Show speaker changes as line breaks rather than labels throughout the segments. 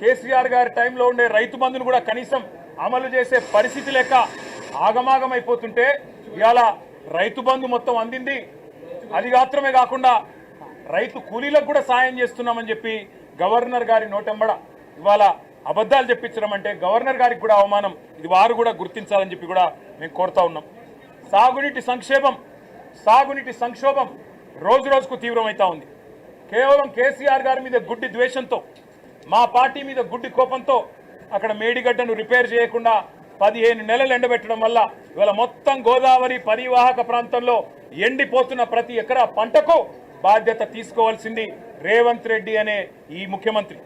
కేసీఆర్ గారి టైంలో ఉండే రైతు బంధును కూడా కనీసం అమలు చేసే పరిస్థితి లేక ఆగమాగమైపోతుంటే ఇవాళ రైతు బంధు మొత్తం అందింది. అది మాత్రమే కాకుండా రైతు కూలీలకు కూడా సాయం చేస్తున్నామని చెప్పి గవర్నర్ గారి నోటెంబడ ఇవాళ అబద్ధాలు చెప్పించడం అంటే గవర్నర్ గారికి కూడా అవమానం. ఇది వారు కూడా గుర్తించాలని చెప్పి కూడా మేము కోరుతా ఉన్నాం. సాగునీటి సంక్షేమం సాగునీటి సంక్షోభం రోజు రోజుకు తీవ్రమవుతా ఉంది. కేవలం కేసీఆర్ గారి మీద గుడ్డి ద్వేషంతో మా పార్టీ మీద గుడ్డి కోపంతో అక్కడ మేడిగడ్డను రిపేర్ చేయకుండా పదిహేను నెలలు ఎండబెట్టడం వల్ల ఇవాళ మొత్తం గోదావరి పరివాహక ప్రాంతంలో ఎండిపోతున్న ప్రతి ఎకరా పంటకు బాధ్యత తీసుకోవాల్సింది రేవంత్ రెడ్డి అనే ఈ ముఖ్యమంత్రి.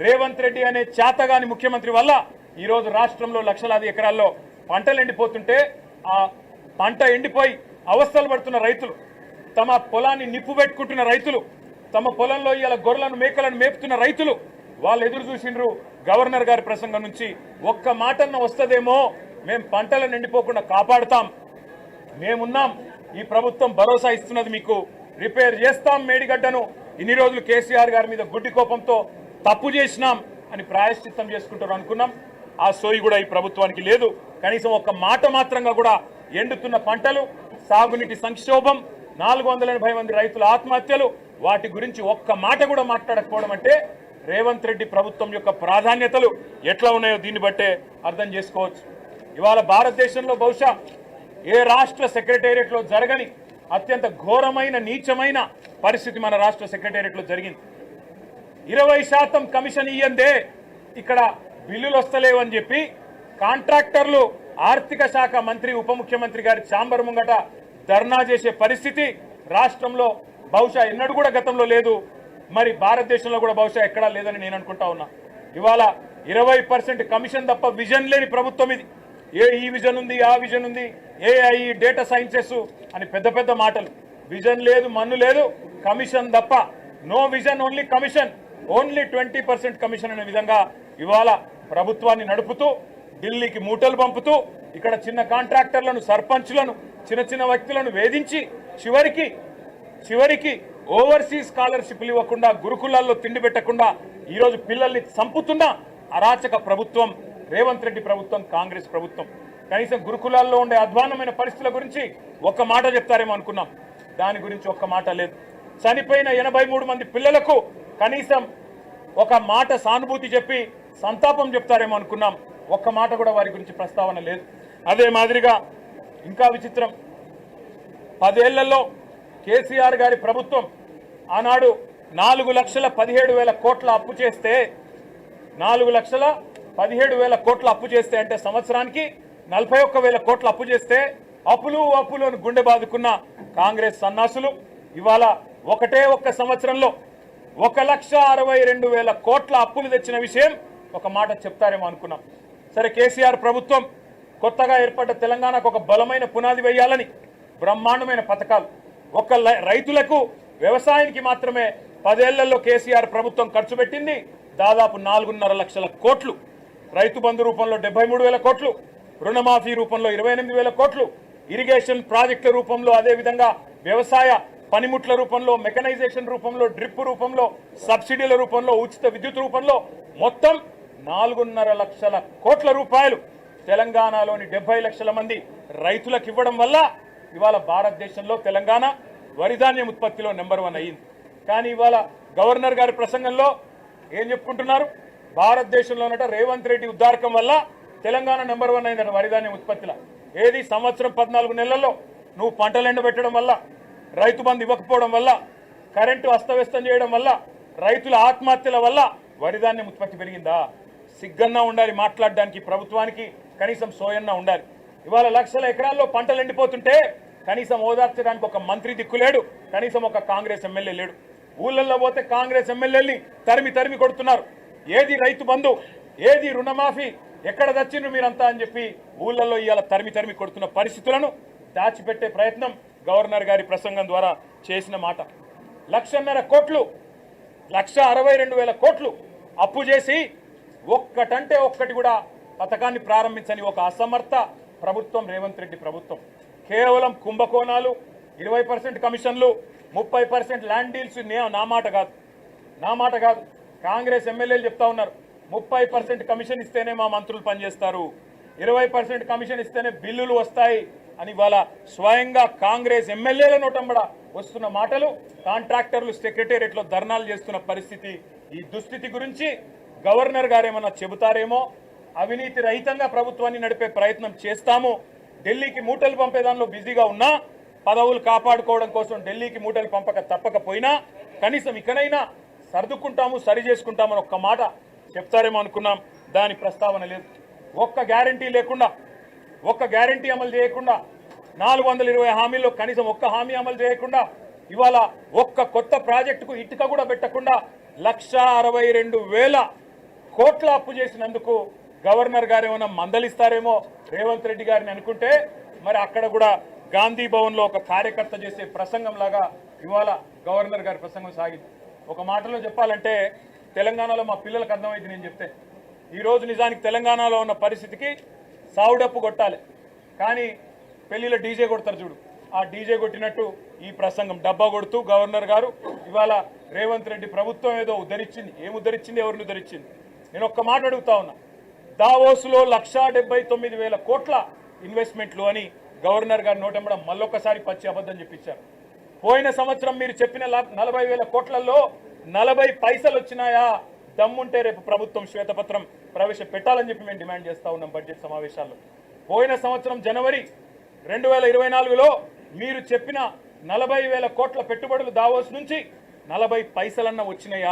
రేవంత్ రెడ్డి అనే చేతగాని ముఖ్యమంత్రి వల్ల ఈరోజు రాష్ట్రంలో లక్షలాది ఎకరాల్లో పంటలు ఎండిపోతుంటే ఆ పంట ఎండిపోయి అవస్థలు పడుతున్న రైతులు తమ పొలాన్ని నిప్పు పెట్టుకుంటున్న రైతులు తమ పొలంలో ఇలా గొర్రెలను మేకలను మేపుతున్న రైతులు వాళ్ళు ఎదురు చూసిండ్రు. గవర్నర్ గారి ప్రసంగం నుంచి ఒక్క మాటన్న వస్తుందేమో మేం పంటలను ఎండిపోకుండా కాపాడుతాం. మేమున్నాం. ఈ ప్రభుత్వం భరోసా ఇస్తున్నది మీకు. రిపేర్ చేస్తాం మేడిగడ్డను. ఇన్ని రోజులు కేసీఆర్ గారి మీద గుడ్డి కోపంతో తప్పు చేసినాం అని ప్రాయశ్చిత్తం చేసుకుంటారు అనుకున్నాం. ఆ సోయి కూడా ఈ ప్రభుత్వానికి లేదు. కనీసం ఒక్క మాట మాత్రంగా కూడా ఎండుతున్న పంటలు సాగునీటి సంక్షోభం నాలుగు వందల మంది రైతుల ఆత్మహత్యలు వాటి గురించి ఒక్క మాట కూడా మాట్లాడకపోవడం అంటే రేవంత్ రెడ్డి ప్రభుత్వం యొక్క ప్రాధాన్యతలు ఎట్లా ఉన్నాయో దీన్ని బట్టే అర్థం చేసుకోవచ్చు. ఇవాళ భారతదేశంలో బహుశా ఏ రాష్ట్ర సెక్రటేరియట్లో జరగని అత్యంత ఘోరమైన నీచమైన పరిస్థితి మన రాష్ట్ర సెక్రటేరియట్లో జరిగింది. ఇరవై శాతం కమిషన్ ఇయ్యందే ఇక్కడ బిల్లులు వస్తలేవని చెప్పి కాంట్రాక్టర్లు ఆర్థిక శాఖ మంత్రి ఉప ముఖ్యమంత్రి గారి చాంబర్ ముంగట ధర్నా చేసే పరిస్థితి రాష్ట్రంలో బహుశా ఎన్నడూ కూడా గతంలో లేదు. మరి భారతదేశంలో కూడా బహుశా ఎక్కడా లేదని నేను అనుకుంటా ఉన్నా. ఇవాళ ఇరవై పర్సెంట్ కమిషన్ తప్ప విజన్ లేని ప్రభుత్వం ఇది. ఏ ఈ విజన్ ఉంది ఆ విజన్ ఉంది ఏఐ డేటా సైన్సెస్ అని పెద్ద పెద్ద మాటలు. విజన్ లేదు మన్ను లేదు కమిషన్ తప్ప. No vision only commission. Only twenty percent commission అనే విధంగా ఇవాళ ప్రభుత్వాన్ని నడుపుతూ ఢిల్లీకి మూటలు పంపుతూ ఇక్కడ చిన్న కాంట్రాక్టర్లను సర్పంచ్లను చిన్న చిన్న వ్యక్తులను వేధించి చివరికి చివరికి ఓవర్సీస్ స్కాలర్షిప్లు ఇవ్వకుండా గురుకులాల్లో తిండి పెట్టకుండా ఈరోజు పిల్లల్ని చంపుతున్న అరాచక ప్రభుత్వం రేవంత్ రెడ్డి ప్రభుత్వం కాంగ్రెస్ ప్రభుత్వం. కనీసం గురుకులాల్లో ఉండే అధ్వానమైన పరిస్థితుల గురించి ఒక్క మాట చెప్తారేమో అనుకున్నాం. దాని గురించి ఒక్క మాట లేదు. చనిపోయిన ఎనభై మూడు మంది పిల్లలకు కనీసం ఒక మాట సానుభూతి చెప్పి సంతాపం చెప్తారేమో అనుకున్నాం. ఒక్క మాట కూడా వారి గురించి ప్రస్తావన లేదు. అదే మాదిరిగా ఇంకా విచిత్రం. పదేళ్ళలో కేసీఆర్ గారి ప్రభుత్వం ఆనాడు నాలుగు లక్షల పదిహేడు వేల కోట్ల అప్పు చేస్తే నాలుగు లక్షల పదిహేడు వేల కోట్ల అప్పు చేస్తే అంటే సంవత్సరానికి నలభై ఒక్క వేల కోట్ల అప్పు చేస్తే అప్పులు అప్పులు అని గుండె బాదుకున్న కాంగ్రెస్ సన్నాసులు ఇవాళ ఒకటే ఒక్క సంవత్సరంలో ఒక లక్ష అరవై రెండు వేల కోట్ల అప్పులు తెచ్చిన విషయం ఒక మాట చెప్తారేమో అనుకున్నాం. సరే కేసీఆర్ ప్రభుత్వం కొత్తగా ఏర్పడ్డ తెలంగాణకు ఒక బలమైన పునాది వేయాలని బ్రహ్మాండమైన పథకాలు. ఒక లై- రైతులకు వ్యవసాయానికి మాత్రమే పదేళ్ళలో కేసీఆర్ ప్రభుత్వం ఖర్చు పెట్టింది. దాదాపు నాలుగున్నర లక్షల కోట్లు. రైతు బంధు రూపంలో డెబ్బై మూడు వేల కోట్లు. రుణమాఫీ రూపంలో ఇరవై ఎనిమిది వేల కోట్లు. ఇరిగేషన్ ప్రాజెక్టుల రూపంలో అదేవిధంగా వ్యవసాయ పనిముట్ల రూపంలో మెకనైజేషన్ రూపంలో డ్రిప్ రూపంలో సబ్సిడీల రూపంలో ఉచిత విద్యుత్ రూపంలో మొత్తం నాలుగున్నర లక్షల కోట్ల రూపాయలు. తెలంగాణలోని డెబ్బై లక్షల మంది రైతులకు ఇవ్వడం వల్ల ఇవాళ భారతదేశంలో తెలంగాణ వరిధాన్యం ఉత్పత్తిలో నెంబర్ వన్ అయ్యింది. కానీ ఇవాళ గవర్నర్ గారి ప్రసంగంలో ఏం చెప్పుకుంటున్నారు? భారతదేశంలోనట రేవంత్ రెడ్డి ఉద్దారకం వల్ల తెలంగాణ నెంబర్ వన్ అయిందట వరిధాన్యం ఉత్పత్తిలో. ఏది సంవత్సరం పద్నాలుగు నెలల్లో నువ్వు పంటలు ఎండబెట్టడం వల్ల రైతు బంధు ఇవ్వకపోవడం వల్ల కరెంటు అస్తవ్యస్తం చేయడం వల్ల రైతుల ఆత్మహత్యల వల్ల వరిధాన్యం ఉత్పత్తి పెరిగిందా? సిగ్గన్నా ఉండాలి మాట్లాడడానికి ప్రభుత్వానికి కనీసం సోయన్నా ఉండాలి. ఇవాళ లక్షల ఎకరాల్లో పంటలు ఎండిపోతుంటే కనీసం ఓదార్చడానికి ఒక మంత్రి దిక్కులేడు కనీసం ఒక కాంగ్రెస్ ఎమ్మెల్యే లేడు. ఊళ్ళల్లో పోతే కాంగ్రెస్ ఎమ్మెల్యేని తరిమి తరిమి కొడుతున్నారు. ఏది రైతు బంధు ఏది రుణమాఫీ ఎక్కడ తెచ్చిండ్రు మీరంతా అని చెప్పి ఊళ్ళల్లో ఇవాళ తరిమి తరిమి కొడుతున్న పరిస్థితులను దాచిపెట్టే ప్రయత్నం గవర్నర్ గారి ప్రసంగం ద్వారా చేసిన మాట. లక్షన్నర కోట్లు లక్ష అరవై రెండు వేల కోట్లు అప్పు చేసి ఒక్కటంటే ఒక్కటి కూడా పథకాన్ని ప్రారంభించని ఒక అసమర్థ ప్రభుత్వం రేవంత్ రెడ్డి ప్రభుత్వం. కేవలం కుంభకోణాలు ఇరవై పర్సెంట్ కమిషన్లు ముప్పై పర్సెంట్ ల్యాండ్ డీల్స్ నా మాట కాదు. నా మాట కాదు. కాంగ్రెస్ ఎమ్మెల్యేలు చెప్తా ఉన్నారు. ముప్పై పర్సెంట్ కమిషన్ ఇస్తేనే మా మంత్రులు పనిచేస్తారు. ఇరవై పర్సెంట్ కమిషన్ ఇస్తేనే బిల్లులు వస్తాయి అని ఇవాళ స్వయంగా కాంగ్రెస్ ఎమ్మెల్యేల నోటంబడ వస్తున్న మాటలు కాంట్రాక్టర్లు సెక్రటేరియట్లో ధర్నాలు చేస్తున్న పరిస్థితి ఈ దుస్థితి గురించి గవర్నర్ గారు ఏమన్నా చెబుతారేమో? అవినీతి రహితంగా ప్రభుత్వాన్ని నడిపే ప్రయత్నం చేస్తాము. ఢిల్లీకి మూటలు పంపే దానిలో బిజీగా ఉన్నా పదవులు కాపాడుకోవడం కోసం ఢిల్లీకి మూటలు పంపక తప్పకపోయినా కనీసం ఇకనైనా సర్దుకుంటాము సరి చేసుకుంటామని ఒక్క మాట చెప్తారేమో అనుకున్నాం. దాని ప్రస్తావన లేదు. ఒక్క గ్యారంటీ లేకుండా ఒక్క గ్యారంటీ అమలు చేయకుండా నాలుగు వందల ఇరవై హామీల్లో కనీసం ఒక్క హామీ అమలు చేయకుండా ఇవాళ ఒక్క కొత్త ప్రాజెక్టుకు ఇటుక కూడా పెట్టకుండా లక్ష అరవై రెండు వేల కోట్ల అప్పు చేసినందుకు గవర్నర్ గారు ఏమైనా మందలిస్తారేమో రేవంత్ రెడ్డి గారిని అనుకుంటే మరి అక్కడ కూడా గాంధీ భవన్లో ఒక కార్యకర్త చేసే ప్రసంగం లాగా ఇవాళ గవర్నర్ గారి ప్రసంగం సాగింది. ఒక మాటలో చెప్పాలంటే తెలంగాణలో మా పిల్లలకు అర్థమైంది నేను చెప్తే. ఈరోజు నిజానికి తెలంగాణలో ఉన్న పరిస్థితికి సావుడప్పు కొట్టాలి. కానీ పెళ్ళిలో డీజే కొడతారు చూడు. ఆ డీజే కొట్టినట్టు ఈ ప్రసంగం డబ్బా కొడుతూ గవర్నర్ గారు ఇవాళ రేవంత్ రెడ్డి ప్రభుత్వం ఏదో ఉద్ధరించింది. ఏమి ఉద్ధరించింది? ఎవరిని ఉద్ధరించింది? నేను ఒక్క మాట అడుగుతా ఉన్నా. దావోస్లో లక్షా డెబ్బై తొమ్మిది వేల కోట్ల ఇన్వెస్ట్మెంట్లు అని గవర్నర్ గారు నోటెంబడం మళ్ళొకసారి పచ్చి అబద్ధం చెప్పించారు పోయిన సంవత్సరం మీరు చెప్పిన నలభై వేల కోట్లలో నలభై పైసలు వచ్చినాయా? దమ్ముంటే రేపు ప్రభుత్వం శ్వేతపత్రం ప్రవేశపెట్టాలని చెప్పి మేము డిమాండ్ చేస్తా ఉన్నాం బడ్జెట్ సమావేశాల్లో. పోయిన సంవత్సరం జనవరి రెండు వేల ఇరవై నాలుగులో మీరు చెప్పిన నలభై వేల కోట్ల పెట్టుబడులు దావోస్ నుంచి నలభై పైసలన్న వచ్చినాయా?